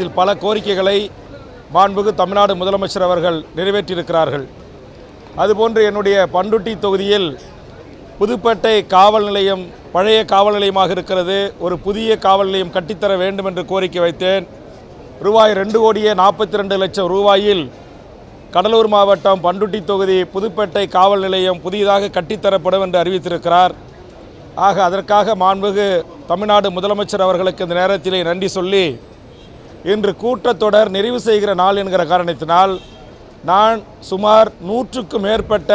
இதில் பல கோரிக்கைகளை மாண்புகு தமிழ்நாடு முதலமைச்சர் அவர்கள் நிறைவேற்றியிருக்கிறார்கள். அதுபோன்று என்னுடைய பண்டுட்டி தொகுதியில் புதுப்பேட்டை காவல் நிலையம் பழைய காவல் நிலையமாக இருக்கிறது. ஒரு புதிய காவல் நிலையம் கட்டித்தர வேண்டும் என்று கோரிக்கை வைத்தேன். ரூபாய் ரெண்டு கோடியே நாற்பத்தி ரெண்டு லட்சம் ரூபாயில் கடலூர் மாவட்டம் பண்டுட்டி தொகுதி புதுப்பேட்டை காவல் நிலையம் புதியதாக கட்டித்தரப்படும் என்று அறிவித்திருக்கிறார். ஆக அதற்காக மாண்புகு தமிழ்நாடு முதலமைச்சர் அவர்களுக்கு இந்த நேரத்திலே நன்றி சொல்லி இன்று கூட்டத்தொடர் நிறைவு செய்கிற நாள் என்கிற காரணத்தினால் நான் சுமார் நூற்றுக்கும் மேற்பட்ட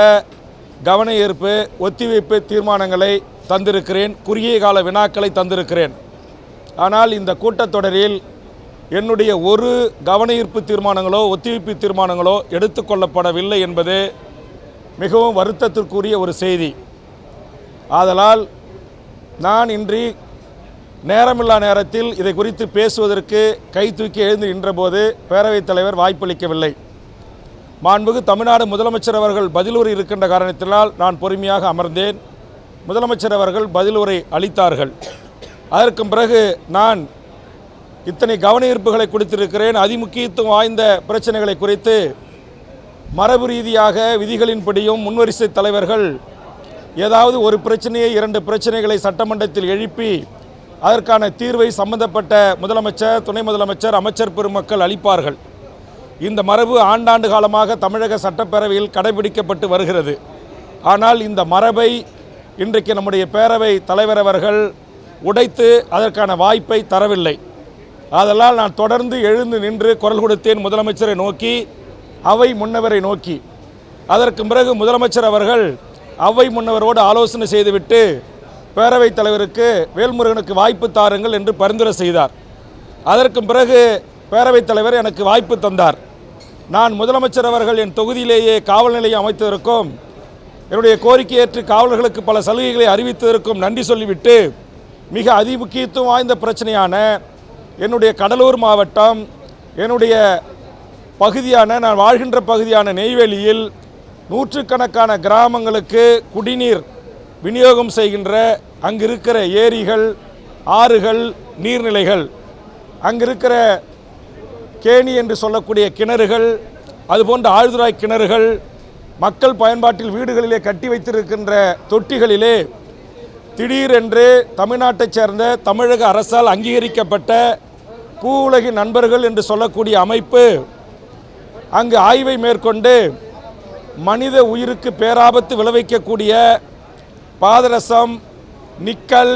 கவன ஈர்ப்பு ஒத்திவைப்பு தீர்மானங்களை தந்திருக்கிறேன். குறுகிய கால வினாக்களை தந்திருக்கிறேன். ஆனால் இந்த கூட்டத்தொடரில் என்னுடைய ஒரு கவன ஈர்ப்பு தீர்மானங்களோ ஒத்திவைப்பு தீர்மானங்களோ எடுத்துக்கொள்ளப்படவில்லை என்பது மிகவும் வருத்தத்திற்குரிய ஒரு செய்தி. ஆதலால் நான் இன்றி நேரமில்லா நேரத்தில் இதை குறித்து பேசுவதற்கு கை தூக்கி எழுந்து நின்றபோது பேரவைத் தலைவர் வாய்ப்பளிக்கவில்லை. மாண்புகு தமிழ்நாடு முதலமைச்சர் அவர்கள் பதிலுரை இருக்கின்ற காரணத்தினால் நான் பொறுமையாக அமர்ந்தேன். முதலமைச்சர் அவர்கள் பதிலுரை அளித்தார்கள். அதற்கு பிறகு நான் இத்தனை கவன ஈர்ப்புகளை கொடுத்திருக்கிறேன். அதிமுக்கியத்துவம் வாய்ந்த பிரச்சனைகளை குறித்து மரபு ரீதியாக விதிகளின்படியும் முன்வரிசை தலைவர்கள் ஏதாவது ஒரு பிரச்சனையை இரண்டு பிரச்சனைகளை சட்டமன்றத்தில் எழுப்பி அதற்கான தீர்வை சம்பந்தப்பட்ட முதலமைச்சர் துணை முதலமைச்சர் அமைச்சர் பெருமக்கள் அளிப்பார்கள். இந்த மரபு ஆண்டாண்டு காலமாக தமிழக சட்டப்பேரவையில் கடைபிடிக்கப்பட்டு வருகிறது. ஆனால் இந்த மரபை இன்றைக்கு நம்முடைய பேரவை தலைவர் அவர்கள் உடைத்து அதற்கான வாய்ப்பை தரவில்லை. ஆதலால் நான் தொடர்ந்து எழுந்து நின்று குரல் கொடுத்தேன் முதலமைச்சரை நோக்கி அவை முன்னவரை நோக்கி. அதற்கு பிறகு முதலமைச்சர் அவர்கள் அவை முன்னவரோடு ஆலோசனை செய்துவிட்டு பேரவைத் தலைவருக்கு வேல்முருகனுக்கு வாய்ப்பு தாருங்கள் என்று பரிந்துரை செய்தார். அதற்கு பிறகு பேரவைத் தலைவர் எனக்கு வாய்ப்பு தந்தார். நான் முதலமைச்சர் அவர்கள் என் தொகுதியிலேயே காவல் நிலையம் அமைத்ததற்கும் என்னுடைய கோரிக்கை ஏற்று காவலர்களுக்கு பல சலுகைகளை அறிவித்ததற்கும் நன்றி சொல்லிவிட்டு மிக அதிமுக்கியத்துவம் வாய்ந்த பிரச்சனையான என்னுடைய கடலூர் மாவட்டம் என்னுடைய பகுதியான நான் வாழ்கின்ற பகுதியான நெய்வேலியில் நூற்றுக்கணக்கான கிராமங்களுக்கு குடிநீர் விநியோகம் செய்கின்ற அங்கு இருக்கிற ஏரிகள் ஆறுகள் நீர்நிலைகள் அங்கு இருக்கிற கேணி என்று சொல்லக்கூடிய கிணறுகள் அதுபோன்ற ஆழ்துறாய் கிணறுகள் மக்கள் பயன்பாட்டில் வீடுகளிலே கட்டி வைத்திருக்கின்ற தொட்டிகளிலே திடீரென்று தமிழ்நாட்டைச் சேர்ந்த தமிழக அரசால் அங்கீகரிக்கப்பட்ட பூ உலகின் நண்பர்கள் என்று சொல்லக்கூடிய அமைப்பு அங்கு ஆய்வை மேற்கொண்டு மனித உயிருக்கு பேராபத்து விளைவிக்கக்கூடிய பாதரசம் நிக்கல்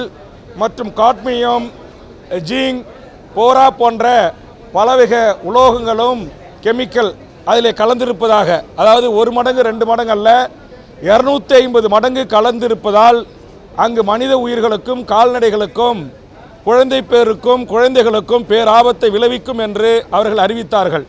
மற்றும் காட்மியம் ஜீங் போரா போன்ற பலவகை உலோகங்களும் கெமிக்கல் அதில் கலந்திருப்பதாக அதாவது ஒரு மடங்கு ரெண்டு மடங்கு அல்ல இரநூத்தி ஐம்பது மடங்கு கலந்திருப்பதால் அங்கு மனித உயிர்களுக்கும் கால்நடைகளுக்கும் குழந்தை பேருக்கும் குழந்தைகளுக்கும் பேராபத்தை விளைவிக்கும் என்று அவர்கள் அறிவித்தார்கள்.